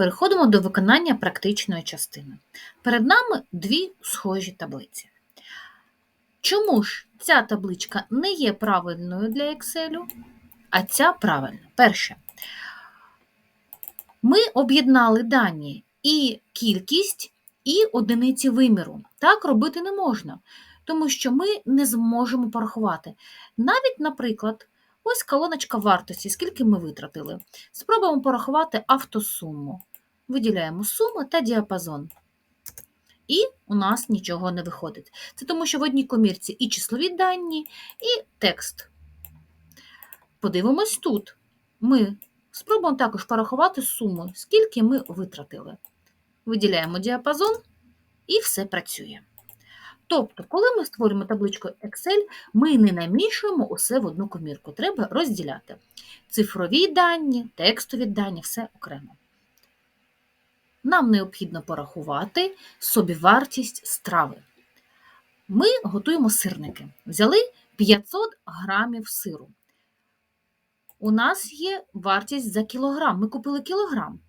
Переходимо до виконання практичної частини. Перед нами дві схожі таблиці. Чому ж ця табличка не є правильною для Excel, а ця правильна? Перше. Ми об'єднали дані і кількість, і одиниці виміру. Так робити не можна, тому що ми не зможемо порахувати. Навіть, наприклад, ось колоночка вартості, скільки ми витратили. Спробуємо порахувати автосуму. Виділяємо суму та діапазон. І у нас нічого не виходить. Це тому, що в одній комірці і числові дані, і текст. Подивимось тут. Ми спробуємо також порахувати суму, скільки ми витратили. Виділяємо діапазон і все працює. Тобто, коли ми створюємо табличку Excel, ми не намішуємо усе в одну комірку. Треба розділяти цифрові дані, текстові дані, все окремо. Нам необхідно порахувати собівартість страви. Ми готуємо сирники. Взяли 500 грамів сиру. У нас є вартість за кілограм. Ми купили кілограм.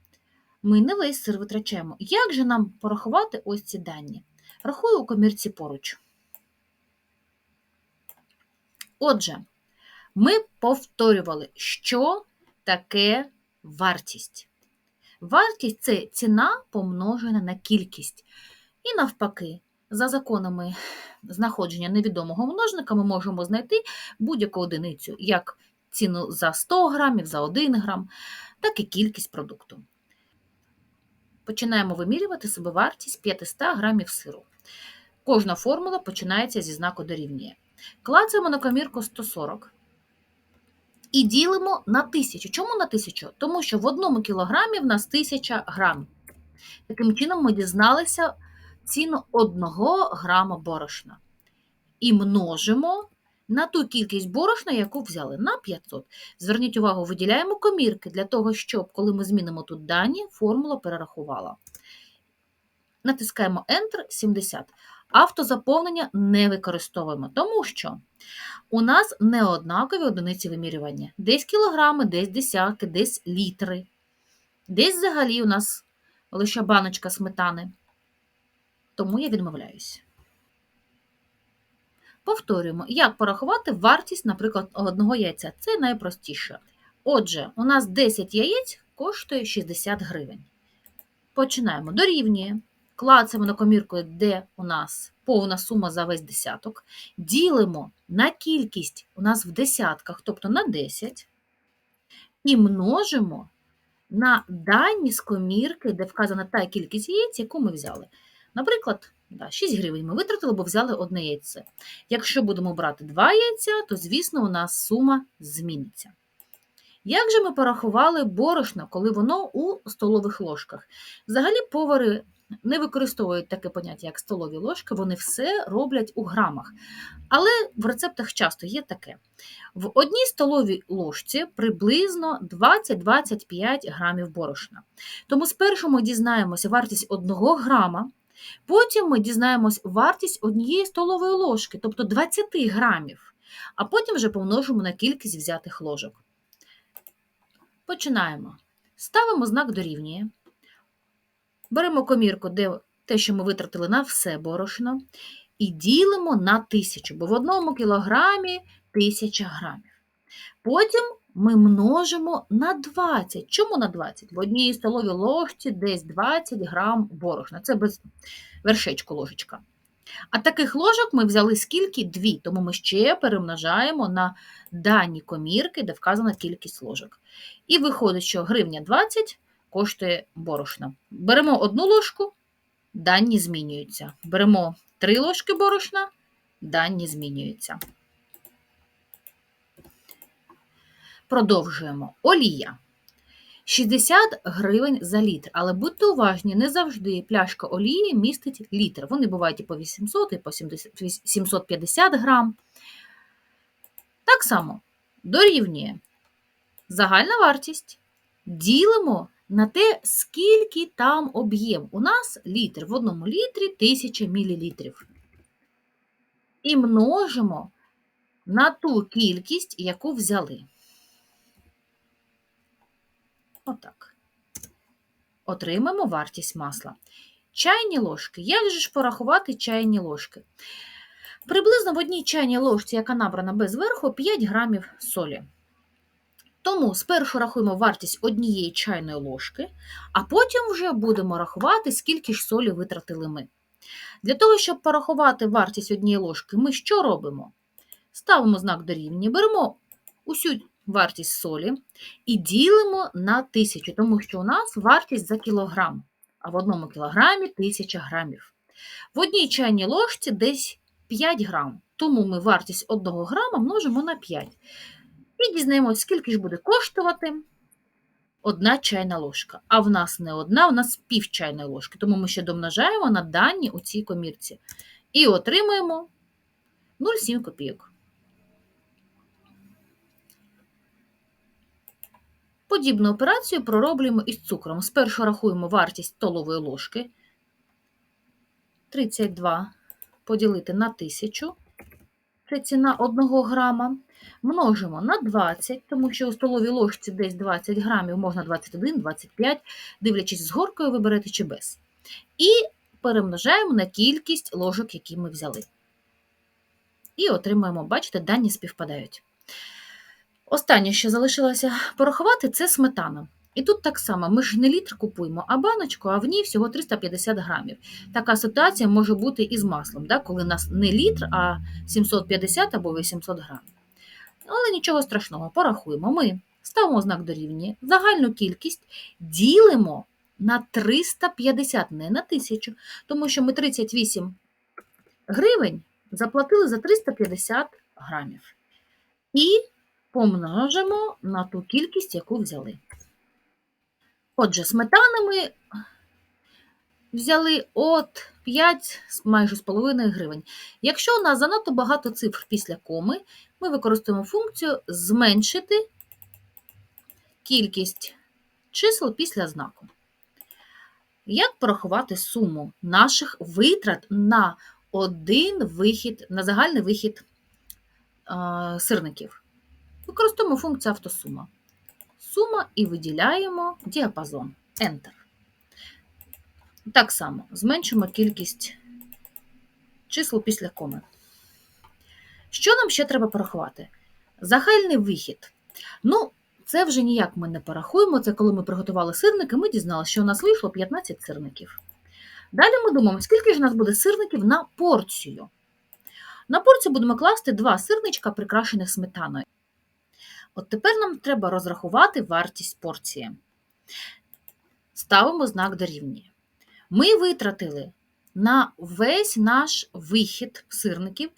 Ми не весь сир витрачаємо. Як же нам порахувати ось ці дані? Рахую у комірці поруч. Отже, ми повторювали, що таке вартість. Вартість це ціна помножена на кількість. І навпаки, за законами знаходження невідомого множника ми можемо знайти будь-яку одиницю, як ціну за 100 грамів, за 1 грам, так і кількість продукту. Починаємо вимірювати собівартість 500 грамів сиру. Кожна формула починається зі знаку дорівнює. Клацаємо на комірку 140 і ділимо на 1000. Чому на 1000? Тому що в одному кілограмі в нас 1000 грам. Таким чином, ми дізналися ціну 1 грама борошна. І множимо на ту кількість борошна, яку взяли, на 500. Зверніть увагу, виділяємо комірки для того, щоб, коли ми змінимо тут дані, формула перерахувала. Натискаємо Enter 70. Автозаповнення не використовуємо, тому що у нас не однакові одиниці вимірювання. Десь кілограми, десь десятки, десь літри. Десь взагалі у нас лише баночка сметани. Тому я відмовляюсь. Повторюємо, як порахувати вартість, наприклад, одного яйця. Це найпростіше. Отже, у нас 10 яєць коштує 60 гривень. Починаємо. Дорівнює. Клацаємо на комірку, де у нас повна сума за весь десяток. Ділимо на кількість у нас в десятках, тобто на 10, і множимо на дані з комірки, де вказана та кількість яєць, яку ми взяли. Наприклад, 6 гривень ми витратили, бо взяли одне яйце. Якщо будемо брати 2 яйця, то, звісно, у нас сума зміниться. Як же ми порахували борошно, коли воно у столових ложках? Взагалі, повари не використовують таке поняття, як столові ложки, вони все роблять у грамах. Але в рецептах часто є таке: в одній столовій ложці приблизно 20-25 грамів борошна. Тому спершу ми дізнаємося вартість 1 грама, потім ми дізнаємось вартість однієї столової ложки, тобто 20 грамів, а потім вже помножимо на кількість взятих ложок. Починаємо. Ставимо знак дорівнює. Беремо комірку, де те, що ми витратили на все борошно, і ділимо на тисячу, бо в одному кілограмі тисяча грамів. Потім ми множимо на 20. Чому на 20? В одній столовій ложці десь 20 грам борошна. Це без вершечку ложечка. А таких ложок ми взяли скільки? Дві, тому ми ще перемножаємо на дані комірки, де вказана кількість ложок. І виходить, що гривня 20 коштує борошна. Беремо одну ложку, дані змінюються. Беремо три ложки борошна, дані змінюються. Продовжуємо. Олія. 60 гривень за літр. Але будьте уважні, не завжди пляшка олії містить літр. Вони бувають і по 800, і по 750 грам. Так само дорівнює загальна вартість. Ділимо на те, скільки там об'єм. У нас літр. В одному літрі 1000 мл. І множимо на ту кількість, яку взяли. Отак. отримаємо вартість масла. Чайні ложки. Як же ж порахувати чайні ложки? Приблизно в одній чайній ложці, яка набрана без верху, 5 грамів солі. Тому спершу рахуємо вартість однієї чайної ложки, а потім вже будемо рахувати, скільки ж солі витратили ми. Для того, щоб порахувати вартість однієї ложки, ми що робимо? Ставимо знак дорівнює, беремо усю вартість солі і ділимо на 1000, тому що у нас вартість за кілограм, а в одному кілограмі 1000 грамів. В одній чайній ложці десь 5 грам, тому ми вартість 1 грама множимо на 5. І дізнаємося, скільки ж буде коштувати одна чайна ложка. А в нас не одна, у нас пів чайної ложки, тому ми ще домножаємо на дані у цій комірці. І отримаємо 0,7 копійок. Подібну операцію пророблюємо із цукром. Спершу рахуємо вартість столової ложки 32 поділити на 1000. Це ціна 1 грама. Множимо на 20, тому що у столовій ложці десь 20 грамів, можна 21, 25, дивлячись з горкою, ви берете чи без. І перемножаємо на кількість ложок, які ми взяли. І отримуємо, бачите, дані співпадають. Останнє, що залишилося порахувати, це сметана. І тут так само, ми ж не літр купуємо, а баночку, а в ній всього 350 грамів. Така ситуація може бути і з маслом, да, коли у нас не літр, а 750 або 800 грамів. Але нічого страшного, порахуємо. Ми ставимо знак дорівнює, загальну кількість ділимо на 350, не на 1000, тому що ми 38 гривень заплатили за 350 грамів. І помножимо на ту кількість, яку взяли. Отже, сметани ми взяли от 5 майже з половиною гривень. Якщо у нас занадто багато цифр після коми, ми використовуємо функцію зменшити кількість чисел після знаку. Як порахувати суму наших витрат на один вихід, на загальний вихід сирників? Використовуємо функцію автосума. Сума і виділяємо діапазон Enter. Так само зменшимо кількість чисел після коми. Що нам ще треба порахувати? Загальний вихід. Ну, це вже ніяк ми не порахуємо. Це коли ми приготували сирники, ми дізналися, що у нас вийшло 15 сирників. Далі ми думаємо, скільки ж у нас буде сирників на порцію. На порцію будемо класти два сирничка, прикрашених сметаною. От тепер нам треба розрахувати вартість порції. Ставимо знак дорівнює. Ми витратили на весь наш вихід сирників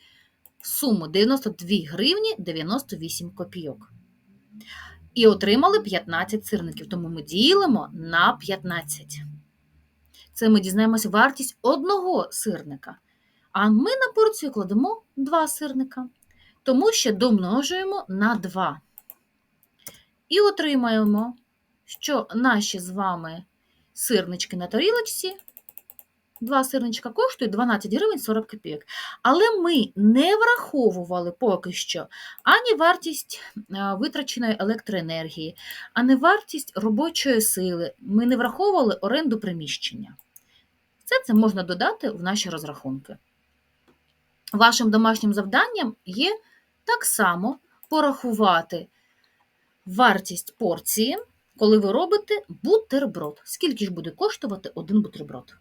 суму 92 гривні 98 копійок. І отримали 15 сирників, тому ми ділимо на 15. Це ми дізнаємося вартість одного сирника. А ми на порцію кладемо 2 сирника, тому що домножуємо на 2. І отримаємо, що наші з вами сирнички на тарілочці. Два сирничка коштують 12 гривень 40 копійок. Але ми не враховували поки що ані вартість витраченої електроенергії, ані вартість робочої сили. Ми не враховували оренду приміщення. Все це можна додати в наші розрахунки. Вашим домашнім завданням є так само порахувати вартість порції, коли ви робите бутерброд. Скільки ж буде коштувати один бутерброд?